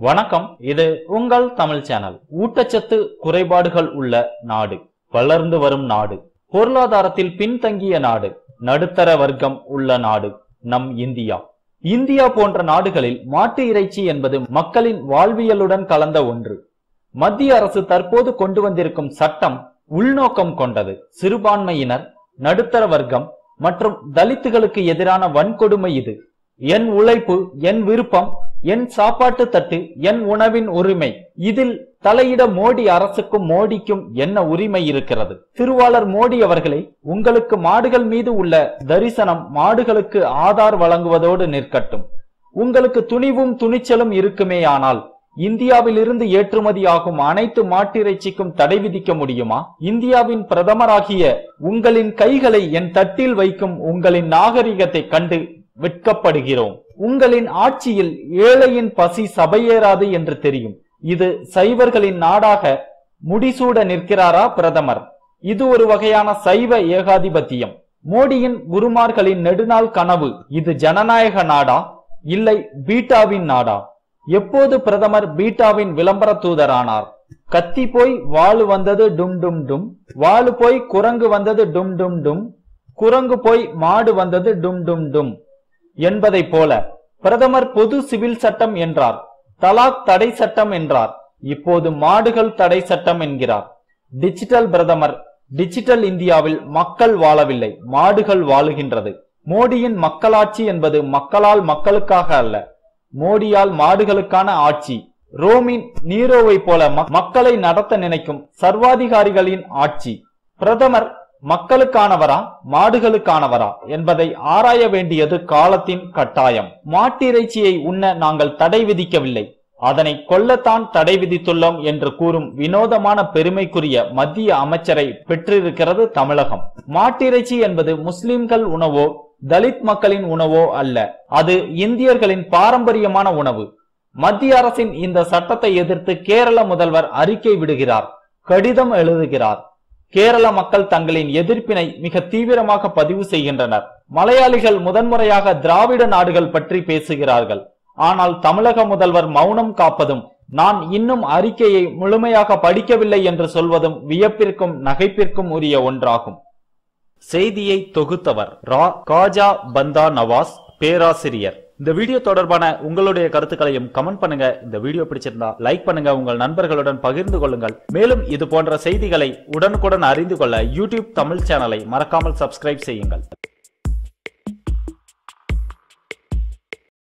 வணக்கம். இது உங்கள் தமிழ் சேனல். ஊட்டச்சத்து குறைபாடுகள் உள்ள நாடு. வளர்ந்து வரும் நாடு. பொருளாதாரத்தில் பின்தங்கிய நாடு. நடுத்தர வர்க்கம் உள்ள நாடு. நம் இந்தியா. இந்தியா போன்ற நாடுகளில் மாட்டு இறைச்சி என்பது மக்களின் வாழ்வியலுடன் கலந்த ஒன்று. மத்திய அரசு தற்போது கொண்டு வந்திருக்கும் சட்டம் உள்நோக்கம் கொண்டது. சிறுபான்மையினர் நடுத்தர வர்க்கம் மற்றும் தலித்துகளுக்கு எதிரான வன்கொடுமை இது. என் உழைப்பு என் விருப்பம் என் சாப்பாட்டு தட்டு என் உணவின் உரிமை. இதில் தலையிட மோடி அரசுக்கும் மோடிக்கும் என்ன உரிமை இருக்கிறது? திருவாளர் மோடி அவர்களே உங்களுக்கு மாடுகள் மீது உள்ள தரிசனம் மாடுகளுக்கு ஆதார் வழங்குவதோடு நிற்கட்டும். உங்களுக்கு துணிவும் துணிச்சலும் இருக்குமேயானால் இந்தியாவில் இருந்து ஏற்றுமதி ஆகும் அனைத்து மாட்டிறைச்சிக்கும் தடை விதிக்க முடியுமா? இந்தியாவின் பிரதமராகிய உங்களின் கைகளை என் தட்டில் வைக்கும் உங்களின் நாகரிகத்தை கண்டு வெட்கப்படுகிறோம். உங்களின் ஆட்சியில் ஏழையின் பசி சபையேறாது என்று தெரியும். இது சைவர்களின் நாடாக முடிசூட நிற்கிறாரா பிரதமர்? இது ஒரு வகையான சைவ ஏகாதிபத்தியம். மோடியின் குருமார்களின் நெடுநாள் கனவு இது ஜனநாயக நாடா? இல்லை பீட்டாவின் நாடா? எப்போது பிரதமர் பீட்டாவின் விளம்பர தூதரானார்? கத்தி போய் வாளு வந்தது டும் டும் டும் வாளு போய் குரங்கு வந்தது டும் டும் டும் குரங்கு போய் மாடு வந்தது டும் டும் டும் என்பதை போல பிரதமர் பொது சிவில் சட்டம் என்றார். தலாக் தடை சட்டம் என்றார். இப்போது மாடுகள் தடை சட்டம் என்கிறார். டிஜிட்டல் பிரதமர் டிஜிட்டல் இந்தியாவில் மக்கள் வாழவில்லை மாடுகள் வாழுகின்றது. மோடியின் மக்களாட்சி என்பது மக்களால் மக்களுக்காக அல்ல மோடியால் மாடுகளுக்கான ஆட்சி. ரோமின் நீரோவை போல மக்களை நடத்த நினைக்கும் சர்வாதிகாரிகளின் ஆட்சி. பிரதமர் மக்களுக்கானவரா மாடுகளுக்கானவரா என்பதை ஆராய வேண்டியது காலத்தின் கட்டாயம். மாட்டிறைச்சியை உண்ண நாங்கள் தடை விதிக்கவில்லை. அதனை கொல்லத்தான் தடை விதித்துள்ளோம் என்று கூறும் வினோதமான பெருமைக்குரிய மத்திய அமைச்சரை பெற்றிருக்கிறது தமிழகம். மாட்டிறைச்சி என்பது முஸ்லிம்கள் உணவோ தலித் மக்களின் உணவோ அல்ல. அது இந்தியர்களின் பாரம்பரியமான உணவு. மத்திய அரசின் இந்த சட்டத்தை எதிர்த்து கேரள முதல்வர் அறிக்கை விடுகிறார் கடிதம் எழுதுகிறார். கேரள மக்கள் தங்களின் எதிர்ப்பினை மிக தீவிரமாக பதிவு செய்கின்றனர். மலையாளிகள் முதன்முறையாக திராவிட நாடுகள் பற்றி பேசுகிறார்கள். ஆனால் தமிழக முதல்வர் மௌனம் காப்பதும் நான் இன்னும் அறிக்கையை முழுமையாக படிக்கவில்லை என்று சொல்வதும் வியப்பிற்கும் நகைப்பிற்கும் உரிய ஒன்றாகும். செய்தியை தொகுத்தவர் ரா. காஜா பந்தா நவாஸ் பேராசிரியர். இந்த வீடியோ தொடர்பான உங்களுடைய கருத்துக்களையும் கமெண்ட் பண்ணுங்க. இந்த வீடியோ பிடிச்சிருந்தா லைக் பண்ணுங்க. உங்கள் நண்பர்களுடன் பகிர்ந்து கொள்ளுங்கள். மேலும் இது போன்ற செய்திகளை உடனுக்குடன் அறிந்து கொள்ள யூடியூப் தமிழ் சேனலை மறக்காமல் சப்ஸ்கிரைப் செய்யுங்கள்.